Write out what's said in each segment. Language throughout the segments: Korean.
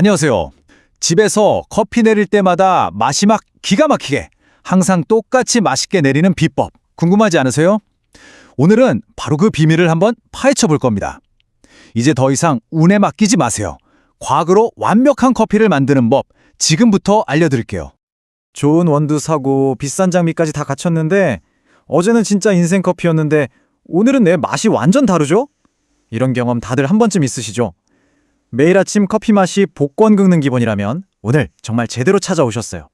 안녕하세요. 집에서 커피 내릴 때마다 맛이 막 기가 막히게 항상 똑같이 맛있게 내리는 비법 궁금하지 않으세요? 오늘은 바로 그 비밀을 한번 파헤쳐 볼 겁니다. 이제 더 이상 운에 맡기지 마세요. 과학으로 완벽한 커피를 만드는 법 지금부터 알려드릴게요. 좋은 원두 사고 비싼 장비까지 다 갖췄는데 어제는 진짜 인생 커피였는데 오늘은 내 맛이 완전 다르죠? 이런 경험 다들 한 번쯤 있으시죠? 매일 아침 커피 맛이 복권 긁는 기분이라면 오늘 정말 제대로 찾아오셨어요.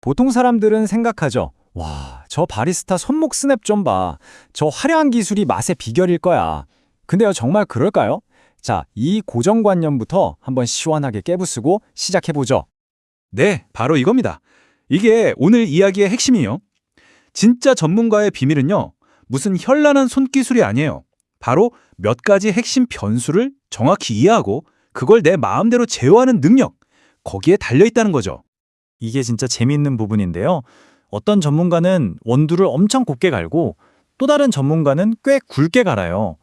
보통 사람들은 생각하죠. 와, 저 바리스타 손목 스냅 좀 봐. 저 화려한 기술이 맛의 비결일 거야. 근데요, 정말 그럴까요? 자, 이 고정관념부터 한번 시원하게 깨부수고 시작해보죠. 네, 바로 이겁니다. 이게 오늘 이야기의 핵심이요. 진짜 전문가의 비밀은요, 무슨 현란한 손기술이 아니에요. 바로 몇 가지 핵심 변수를 정확히 이해하고 그걸 내 마음대로 제어하는 능력, 거기에 달려있다는 거죠. 이게 진짜 재미있는 부분인데요. 어떤 전문가는 원두를 엄청 곱게 갈고 또 다른 전문가는 꽤 굵게 갈아요.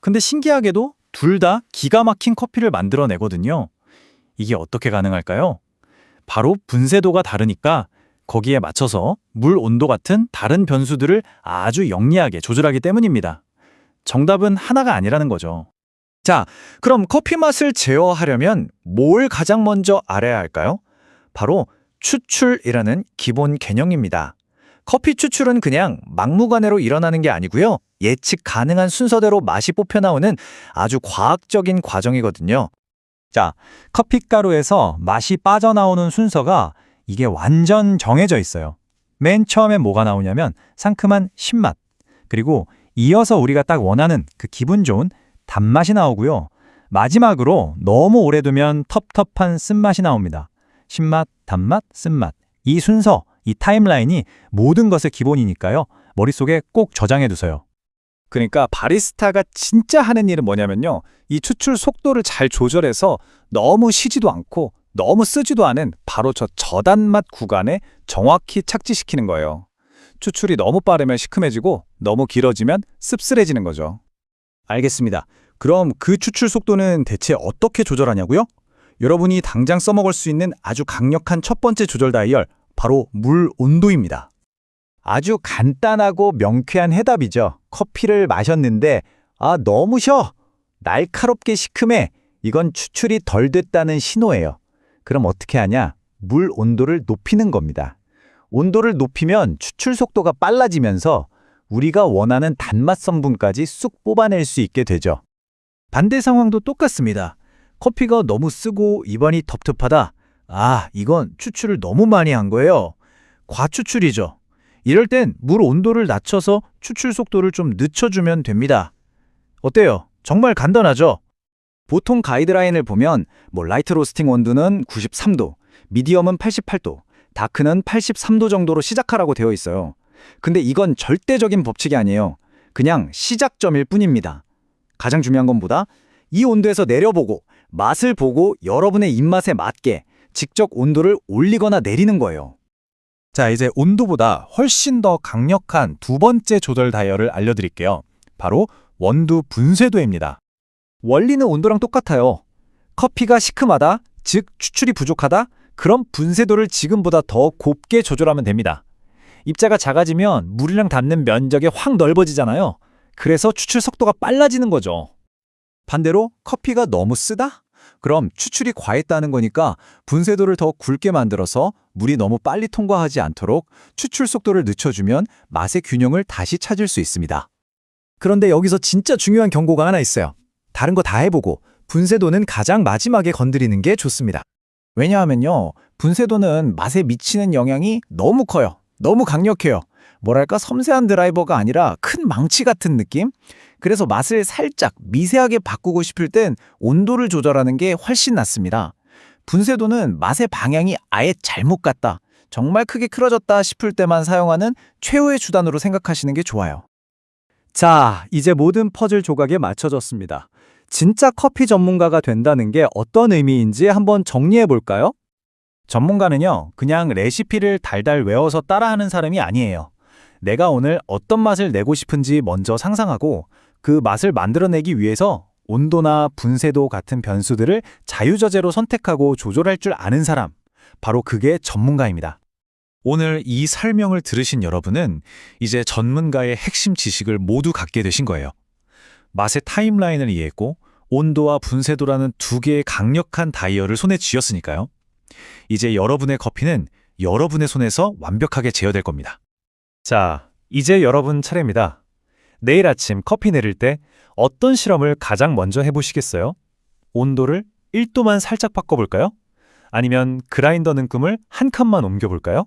근데 신기하게도 둘 다 기가 막힌 커피를 만들어내거든요. 이게 어떻게 가능할까요? 바로 분쇄도가 다르니까 거기에 맞춰서 물 온도 같은 다른 변수들을 아주 영리하게 조절하기 때문입니다. 정답은 하나가 아니라는 거죠. 자, 그럼 커피 맛을 제어하려면 뭘 가장 먼저 알아야 할까요? 바로 추출이라는 기본 개념입니다. 커피 추출은 그냥 막무가내로 일어나는 게 아니고요. 예측 가능한 순서대로 맛이 뽑혀 나오는 아주 과학적인 과정이거든요. 자, 커피가루에서 맛이 빠져나오는 순서가 이게 완전 정해져 있어요. 맨 처음에 뭐가 나오냐면 상큼한 신맛, 그리고 이어서 우리가 딱 원하는 그 기분 좋은 단맛이 나오고요. 마지막으로 너무 오래 두면 텁텁한 쓴맛이 나옵니다. 신맛, 단맛, 쓴맛. 이 순서, 이 타임라인이 모든 것의 기본이니까요. 머릿속에 꼭 저장해 두세요. 그러니까 바리스타가 진짜 하는 일은 뭐냐면요. 이 추출 속도를 잘 조절해서 너무 시지도 않고 너무 쓰지도 않은 바로 저 저단맛 구간에 정확히 착지시키는 거예요. 추출이 너무 빠르면 시큼해지고 너무 길어지면 씁쓸해지는 거죠. 알겠습니다. 그럼 그 추출 속도는 대체 어떻게 조절하냐고요? 여러분이 당장 써먹을 수 있는 아주 강력한 첫 번째 조절 다이얼, 바로 물 온도입니다. 아주 간단하고 명쾌한 해답이죠. 커피를 마셨는데, 아, 너무 셔! 날카롭게 시큼해! 이건 추출이 덜 됐다는 신호예요. 그럼 어떻게 하냐? 물 온도를 높이는 겁니다. 온도를 높이면 추출 속도가 빨라지면서 우리가 원하는 단맛 성분까지 쑥 뽑아낼 수 있게 되죠. 반대 상황도 똑같습니다. 커피가 너무 쓰고 입안이 텁텁하다. 아, 이건 추출을 너무 많이 한 거예요. 과추출이죠. 이럴 땐 물 온도를 낮춰서 추출 속도를 좀 늦춰주면 됩니다. 어때요? 정말 간단하죠? 보통 가이드라인을 보면 뭐 라이트 로스팅 온도는 93도, 미디엄은 88도, 다크는 83도 정도로 시작하라고 되어 있어요. 근데 이건 절대적인 법칙이 아니에요. 그냥 시작점일 뿐입니다. 가장 중요한 건 보다 이 온도에서 내려보고 맛을 보고 여러분의 입맛에 맞게 직접 온도를 올리거나 내리는 거예요. 자, 이제 온도보다 훨씬 더 강력한 두 번째 조절 다이얼을 알려드릴게요. 바로 원두 분쇄도입니다. 원리는 온도랑 똑같아요. 커피가 시큼하다, 즉 추출이 부족하다, 그럼 분쇄도를 지금보다 더 곱게 조절하면 됩니다. 입자가 작아지면 물이랑 닿는 면적이 확 넓어지잖아요. 그래서 추출 속도가 빨라지는 거죠. 반대로 커피가 너무 쓰다? 그럼 추출이 과했다는 거니까 분쇄도를 더 굵게 만들어서 물이 너무 빨리 통과하지 않도록 추출 속도를 늦춰주면 맛의 균형을 다시 찾을 수 있습니다. 그런데 여기서 진짜 중요한 경고가 하나 있어요. 다른 거 다 해보고 분쇄도는 가장 마지막에 건드리는 게 좋습니다. 왜냐하면요, 분쇄도는 맛에 미치는 영향이 너무 커요. 너무 강력해요. 뭐랄까 섬세한 드라이버가 아니라 큰 망치 같은 느낌? 그래서 맛을 살짝 미세하게 바꾸고 싶을 땐 온도를 조절하는 게 훨씬 낫습니다. 분쇄도는 맛의 방향이 아예 잘못 갔다, 정말 크게 틀어졌다 싶을 때만 사용하는 최후의 수단으로 생각하시는 게 좋아요. 자, 이제 모든 퍼즐 조각에 맞춰졌습니다. 진짜 커피 전문가가 된다는 게 어떤 의미인지 한번 정리해 볼까요? 전문가는요, 그냥 레시피를 달달 외워서 따라하는 사람이 아니에요. 내가 오늘 어떤 맛을 내고 싶은지 먼저 상상하고 그 맛을 만들어내기 위해서 온도나 분쇄도 같은 변수들을 자유저제로 선택하고 조절할 줄 아는 사람. 바로 그게 전문가입니다. 오늘 이 설명을 들으신 여러분은 이제 전문가의 핵심 지식을 모두 갖게 되신 거예요. 맛의 타임라인을 이해했고 온도와 분쇄도라는 두 개의 강력한 다이얼을 손에 쥐었으니까요. 이제 여러분의 커피는 여러분의 손에서 완벽하게 제어될 겁니다. 자, 이제 여러분 차례입니다. 내일 아침 커피 내릴 때 어떤 실험을 가장 먼저 해보시겠어요? 온도를 1도만 살짝 바꿔볼까요? 아니면 그라인더 능금을 한 칸만 옮겨볼까요?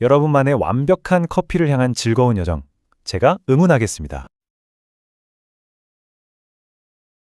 여러분만의 완벽한 커피를 향한 즐거운 여정, 제가 응원하겠습니다.